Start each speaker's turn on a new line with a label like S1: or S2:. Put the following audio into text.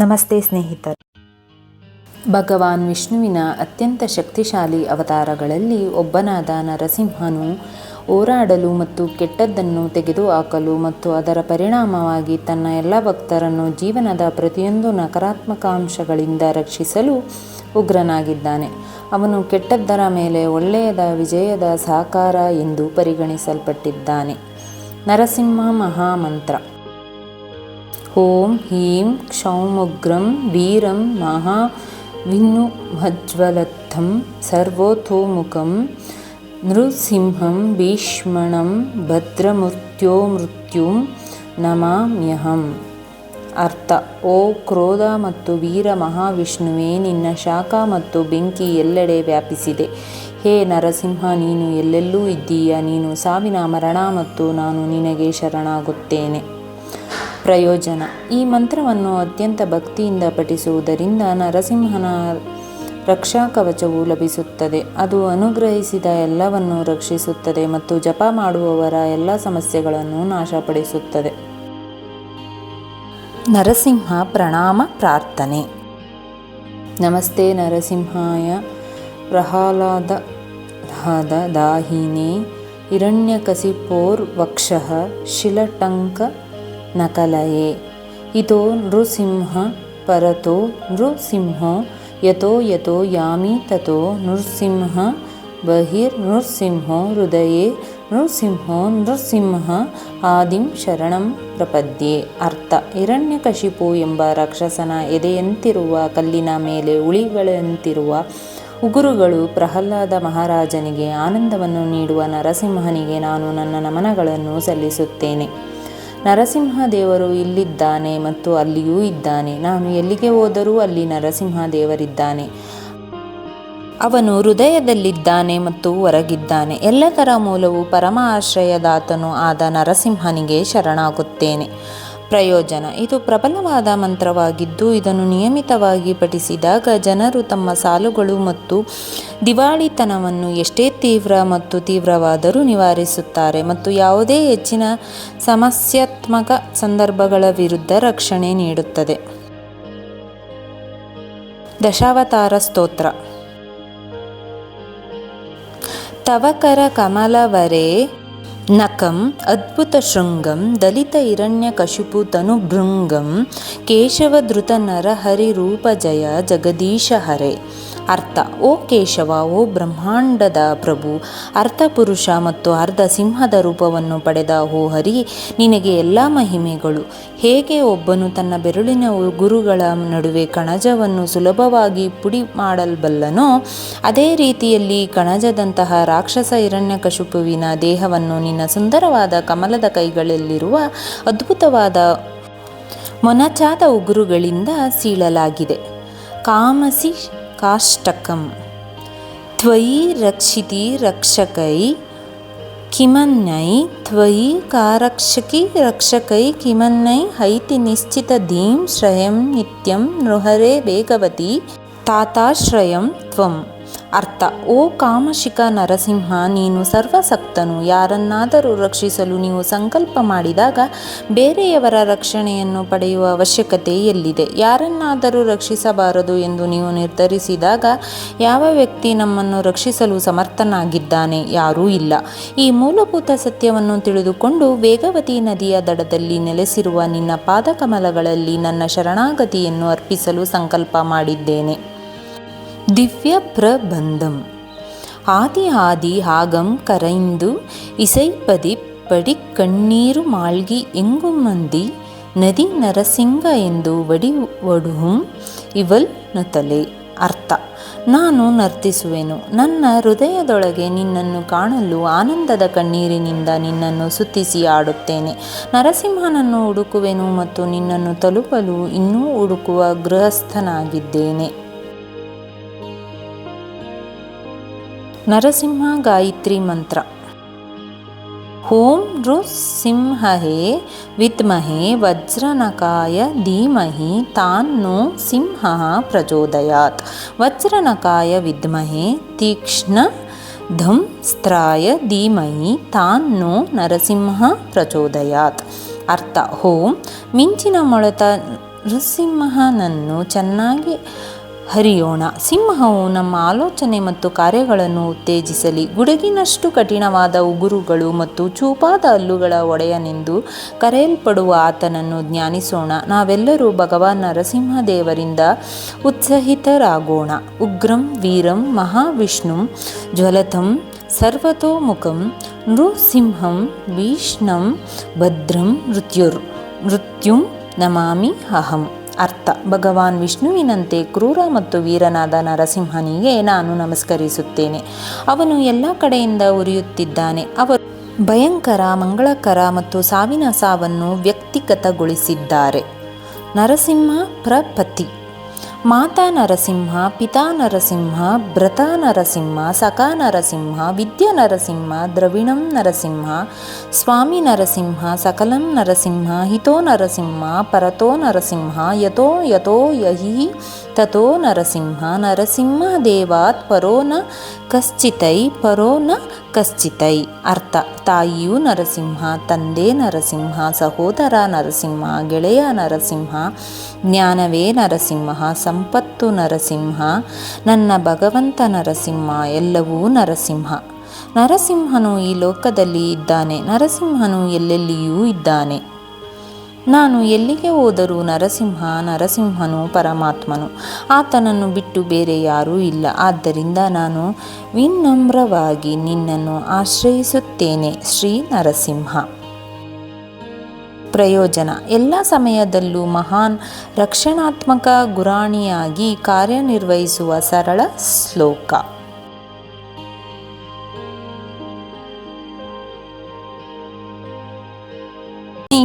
S1: ನಮಸ್ತೆ ಸ್ನೇಹಿತರು. ಭಗವಾನ್ ವಿಷ್ಣುವಿನ ಅತ್ಯಂತ ಶಕ್ತಿಶಾಲಿ ಅವತಾರಗಳಲ್ಲಿ ಒಬ್ಬನಾದ ನರಸಿಂಹನು ಹೋರಾಡಲು ಮತ್ತು ಕೆಟ್ಟದ್ದನ್ನು ತೆಗೆದುಹಾಕಲು ಮತ್ತು ಅದರ ಪರಿಣಾಮವಾಗಿ ತನ್ನ ಎಲ್ಲ ಭಕ್ತರನ್ನು ಜೀವನದ ಪ್ರತಿಯೊಂದು ನಕಾರಾತ್ಮಕ ಅಂಶಗಳಿಂದ ರಕ್ಷಿಸಲು ಉಗ್ರನಾಗಿದ್ದಾನೆ. ಅವನು ಕೆಟ್ಟದ್ದರ ಮೇಲೆ ಒಳ್ಳೆಯದ ವಿಜಯದ ಸಾಕಾರ ಎಂದು ಪರಿಗಣಿಸಲ್ಪಟ್ಟಿದ್ದಾನೆ. ನರಸಿಂಹ ಮಹಾಮಂತ್ರ. ಓಂ ಹೀಂ ಕ್ಷೌಮುಗ್ರಂ ವೀರಂ ಮಹಾ ವಿನ್ನುಮಜ್ವಲತ್ಥಂ ಸರ್ವೋಥೋಮುಖಂ ನೃಸಿಂಹಂ ಭೀಷ್ಮಣಂ ಭದ್ರಮೃತ್ಯೋ ಮೃತ್ಯುಂ ನಮಾಮ್ಯಹಂ ಅರ್ಥ ಓ ಕ್ರೋಧ ಮತ್ತು ವೀರ ಮಹಾವಿಷ್ಣುವೇ, ನಿನ್ನ ಶಾಖ ಮತ್ತು ಬೆಂಕಿ ಎಲ್ಲೆಡೆ ವ್ಯಾಪಿಸಿದೆ. ಹೇ ನರಸಿಂಹ, ನೀನು ಎಲ್ಲೆಲ್ಲೂ ಇದ್ದೀಯ, ನೀನು ಸಾವಿನ ಮರಣ ಮತ್ತು ನಾನು ನಿನಗೆ ಶರಣಾಗುತ್ತೇನೆ. ಪ್ರಯೋಜನ. ಈ ಮಂತ್ರವನ್ನು ಅತ್ಯಂತ ಭಕ್ತಿಯಿಂದ ಪಠಿಸುವುದರಿಂದ ನರಸಿಂಹನ ರಕ್ಷಾ ಕವಚವು ಲಭಿಸುತ್ತದೆ. ಅದು ಅನುಗ್ರಹಿಸಿದ ಎಲ್ಲವನ್ನು ರಕ್ಷಿಸುತ್ತದೆ ಮತ್ತು ಜಪ ಮಾಡುವವರ ಎಲ್ಲ ಸಮಸ್ಯೆಗಳನ್ನು ನಾಶಪಡಿಸುತ್ತದೆ. ನರಸಿಂಹ ಪ್ರಣಾಮ ಪ್ರಾರ್ಥನೆ. ನಮಸ್ತೆ ನರಸಿಂಹಾಯ. ಪ್ರಹ್ಲಾದ ದಾಹಿನೇ. ಹಿರಣ್ಯಕಶಿಪೋರ್ವಕ್ಷಃ ಶಿಲಟಂಕ ನಕಲಯೇ. ಇತೋ ನೃಸಿಂಹ ಪರತೋ ನೃಸಿಂಹೋ, ಯತೋ ಯತೋ ಯಾಮಿ ತತೋ ನೃಸಿಂಹ ಬಹಿರ್ನೃಸಿಂಹೋ ಹೃದಯೇ, ನೃಸಿಂಹೋ ನೃಸಿಂಹ ಆದಿಂ ಶರಣಂ ಪ್ರಪದ್ಯೆ. ಅರ್ಥ. ಹಿರಣ್ಯಕಶಿಪು ಎಂಬ ರಾಕ್ಷಸನ ಎದೆಯಂತಿರುವ ಕಲ್ಲಿನ ಮೇಲೆ ಉಳಿಗಳಂತಿರುವ ಉಗುರುಗಳು ಪ್ರಹ್ಲಾದ ಮಹಾರಾಜನಿಗೆ ಆನಂದವನ್ನು ನೀಡುವ ನರಸಿಂಹನಿಗೆ ನಾನು ನನ್ನ ನಮನಗಳನ್ನು ಸಲ್ಲಿಸುತ್ತೇನೆ. ನರಸಿಂಹ ದೇವರು ಇಲ್ಲಿದ್ದಾನೆ ಮತ್ತು ಅಲ್ಲಿಯೂ ಇದ್ದಾನೆ. ನಾನು ಎಲ್ಲಿಗೆ ಹೋದರೂ ಅಲ್ಲಿ ನರಸಿಂಹದೇವರಿದ್ದಾನೆ. ಅವನು ಹೃದಯದಲ್ಲಿದ್ದಾನೆ ಮತ್ತು ಹೊರಗಿದ್ದಾನೆ. ಎಲ್ಲದರ ಮೂಲವು ಪರಮ ಆಶ್ರಯದಾತನು ಆದ ನರಸಿಂಹನಿಗೆ ಶರಣಾಗುತ್ತೇನೆ. ಪ್ರಯೋಜನ. ಇದು ಪ್ರಬಲವಾದ ಮಂತ್ರವಾಗಿದ್ದು, ಇದನ್ನು ನಿಯಮಿತವಾಗಿ ಪಠಿಸಿದಾಗ ಜನರು ತಮ್ಮ ಸಾಲುಗಳು ಮತ್ತು ದಿವಾಳಿತನವನ್ನು ಎಷ್ಟೇ ತೀವ್ರ ಮತ್ತು ತೀವ್ರವಾದರೂ ನಿವಾರಿಸುತ್ತಾರೆ ಮತ್ತು ಯಾವುದೇ ಹೆಚ್ಚಿನ ಸಮಸ್ಯಾತ್ಮಕ ಸಂದರ್ಭಗಳ ವಿರುದ್ಧ ರಕ್ಷಣೆ ನೀಡುತ್ತದೆ. ದಶಾವತಾರ ಸ್ತೋತ್ರ. ತವಕರ ಕಮಲವರೆ ನಕಂ ಅದ್ಭುತ ಶೃಂಗಂ ದಲಿತ ಹಿರಣ್ಯಕಶಿಪು ತನುಭೃಂಗಂ ಕೇಶವಧೃತ ನರಹರಿ ರೂಪ ಜಯ ಜಗದೀಶ ಹರೆ. ಅರ್ಥ. ಓ ಕೇಶವ, ಓ ಬ್ರಹ್ಮಾಂಡದ ಪ್ರಭು, ಅರ್ಥ ಪುರುಷ ಮತ್ತು ಅರ್ಧ ಸಿಂಹದ ರೂಪವನ್ನು ಪಡೆದ ಓ ಹರಿ, ನಿನಗೆ ಎಲ್ಲ ಮಹಿಮೆಗಳು. ಹೇಗೆ ಒಬ್ಬನು ತನ್ನ ಬೆರಳಿನ ಗುರುಗಳ ನಡುವೆ ಕಣಜವನ್ನು ಸುಲಭವಾಗಿ ಪುಡಿ ಮಾಡಲ್ಬಲ್ಲನೋ ಅದೇ ರೀತಿಯಲ್ಲಿ ಕಣಜದಂತಹ ರಾಕ್ಷಸ ಹಿರಣ್ಯಕಶುಪುವಿನ ದೇಹವನ್ನು ನಿನ್ನ ಸುಂದರವಾದ ಕಮಲದ ಕೈಗಳಲ್ಲಿರುವ ಅದ್ಭುತವಾದ ಮೊನಚಾದ ಉಗುರುಗಳಿಂದ ಸೀಳಲಾಗಿದೆ. ಕಾಮಸಿ काष्टकं त्वयि रक्षिति रक्षकै కిమన్నై త్వయి కారక్షకి రక్షకై కిమన్నై హైతి నిశ్చిత ధీం శ్రయం నిత్యం నృహరే వేగవతి తాతాశ్రయం త్వం ಅರ್ಥ. ಓ ಕಾಮಶಿಕ ನರಸಿಂಹ, ನೀನು ಸರ್ವಸಕ್ತನು. ಯಾರನ್ನಾದರೂ ರಕ್ಷಿಸಲು ನೀವು ಸಂಕಲ್ಪ ಮಾಡಿದಾಗ ಬೇರೆಯವರ ರಕ್ಷಣೆಯನ್ನು ಪಡೆಯುವ ಅವಶ್ಯಕತೆ ಎಲ್ಲಿದೆ? ಯಾರನ್ನಾದರೂ ರಕ್ಷಿಸಬಾರದು ಎಂದು ನೀವು ನಿರ್ಧರಿಸಿದಾಗ ಯಾವ ವ್ಯಕ್ತಿ ನಮ್ಮನ್ನು ರಕ್ಷಿಸಲು ಸಮರ್ಥನಾಗಿದ್ದಾನೆ? ಯಾರೂ ಇಲ್ಲ. ಈ ಮೂಲಭೂತ ಸತ್ಯವನ್ನು ತಿಳಿದುಕೊಂಡು ವೇಗವತಿ ನದಿಯ ದಡದಲ್ಲಿ ನೆಲೆಸಿರುವ ನಿನ್ನ ಪಾದಕಮಲಗಳಲ್ಲಿ ನನ್ನ ಶರಣಾಗತಿಯನ್ನು ಅರ್ಪಿಸಲು ಸಂಕಲ್ಪ ಮಾಡಿದ್ದೇನೆ. ದಿವ್ಯ ಪ್ರಬಂಧಂ. ಆದಿ ಆದಿ ಆಗಂ ಕರೈಂದು ಇಸೈಪದಿ ಪಡಿ ಕಣ್ಣೀರು ಮಾಳ್ಗಿ ಎಂಗು ಮಂದಿ ನದಿ ನರಸಿಂಗ ಎಂದು ವಡಿ ಒಡುಹುಂ ಇವಲ್ ನತಲೆ. ಅರ್ಥ. ನಾನು ನರ್ತಿಸುವೆನು. ನನ್ನ ಹೃದಯದೊಳಗೆ ನಿನ್ನನ್ನು ಕಾಣಲು ಆನಂದದ ಕಣ್ಣೀರಿನಿಂದ ನಿನ್ನನ್ನು ಸುತ್ತಿಸಿ ಆಡುತ್ತೇನೆ. ನರಸಿಂಹನನ್ನು ಹುಡುಕುವೆನು ಮತ್ತು ನಿನ್ನನ್ನು ತಲುಪಲು ಇನ್ನೂ ಹುಡುಕುವ ಗೃಹಸ್ಥನಾಗಿದ್ದೇನೆ. ನರಸಿಂಹ ಗಾಯತ್ರಿ ಮಂತ್ರ. ಓಂ ನೃಸಿಂಹೇ ವಿದ್ಮಹೇ ವಜ್ರನಕಾಯ ಧೀಮಹಿ ತಾನ್ನೋ ಸಿಂಹ ಪ್ರಚೋದಯಾತ್. ವಜ್ರನಕಾಯ ವಿದ್ಮಹೆ ತೀಕ್ಷ್ಣ ಧಂಸ್ತ್ರಾಯ ಧೀಮಹಿ ತಾನ್ನೋ ನರಸಿಂಹ ಪ್ರಚೋದಯಾತ್. ಅರ್ಥ ಹೋಂ ಮಿಂಚಿನ ಮೊಳೆತ ನೃಸಿಂಹನನ್ನು ಚೆನ್ನಾಗಿ ಹರಿಯೋಣ. ಸಿಂಹವು ನಮ್ಮ ಆಲೋಚನೆ ಮತ್ತು ಕಾರ್ಯಗಳನ್ನು ಉತ್ತೇಜಿಸಲಿ. ಗುಡಗಿನಷ್ಟು ಕಠಿಣವಾದ ಉಗುರುಗಳು ಮತ್ತು ಚೂಪಾದ ಹಲ್ಲುಗಳ ಒಡೆಯನೆಂದು ಕರೆಯಲ್ಪಡುವ ಆತನನ್ನು ಜ್ಞಾನಿಸೋಣ. ನಾವೆಲ್ಲರೂ ಭಗವಾನ್ ನರಸಿಂಹದೇವರಿಂದ ಉತ್ಸಾಹಿತರಾಗೋಣ. ಉಗ್ರಂ, ವೀರಂ, ಮಹಾವಿಷ್ಣುಂ ಜ್ವಲತಂ ಸರ್ವತೋಮುಖಂ, ನೃಸಿಂಹಂ ಭೀಷ್ಣಂ ಭದ್ರಂ, ಮೃತ್ಯುರ್, ಮೃತ್ಯುಂ ನಮಾಮಿ ಅಹಂ. ಅರ್ಥ. ಭಗವಾನ್ ವಿಷ್ಣುವಿನಂತೆ ಕ್ರೂರ ಮತ್ತು ವೀರನಾದ ನರಸಿಂಹನಿಗೆ ನಾನು ನಮಸ್ಕರಿಸುತ್ತೇನೆ. ಅವನು ಎಲ್ಲ ಕಡೆಯಿಂದ ಉರಿಯುತ್ತಿದ್ದಾನೆ. ಅವರು ಭಯಂಕರ, ಮಂಗಳಕರ ಮತ್ತು ಸಾವಿನ ಸಾವನ್ನು ವ್ಯಕ್ತಿಗತಗೊಳಿಸಿದ್ದಾರೆ. ನರಸಿಂಹ ಪ್ರಪತಿ. माता नरसिंह पिता नरसिंह भ्रता नरसिंह सखा नरसिंह विद्यनरसिंह द्रविणं नरसिंह स्वामी नरसिंह सकलं नरसिंह हितो नरसिंह परतो नरसिंह यतो यतो यहि ತಥೋ ನರಸಿಂಹ ನರಸಿಂಹ ದೇವಾತ್ ಪರೋ ನ ಕಶ್ಚಿತೈ ಪರೋ ನ ಕಶ್ಚಿತೈ ಅರ್ಥ ತಾಯಿಯು ನರಸಿಂಹ ತಂದೆ ನರಸಿಂಹ ಸಹೋದರ ನರಸಿಂಹ ಗೆಳೆಯ ನರಸಿಂಹ, ಜ್ಞಾನವೇ ನರಸಿಂಹ, ಸಂಪತ್ತು ನರಸಿಂಹ, ನನ್ನ ಭಗವಂತ ನರಸಿಂಹ, ಎಲ್ಲವೂ ನರಸಿಂಹ। ನರಸಿಂಹನು ಈ ಲೋಕದಲ್ಲಿ ಇದ್ದಾನೆ, ನರಸಿಂಹನು ಎಲ್ಲೆಲ್ಲಿಯೂ ಇದ್ದಾನೆ। ನಾನು ಎಲ್ಲಿಗೆ ಹೋದರೂ ನರಸಿಂಹ ನರಸಿಂಹನು ಪರಮಾತ್ಮನು. ಆತನನ್ನು ಬಿಟ್ಟು ಬೇರೆ ಯಾರೂ ಇಲ್ಲ. ಆದ್ದರಿಂದ ನಾನು ವಿನಮ್ರವಾಗಿ ನಿನ್ನನ್ನು ಆಶ್ರಯಿಸುತ್ತೇನೆ, ಶ್ರೀ ನರಸಿಂಹ. ಪ್ರಯೋಜನ. ಎಲ್ಲ ಸಮಯದಲ್ಲೂ ಮಹಾನ್ ರಕ್ಷಣಾತ್ಮಕ ಗುರಾಣಿಯಾಗಿ ಕಾರ್ಯನಿರ್ವಹಿಸುವ ಸರಳ ಶ್ಲೋಕ.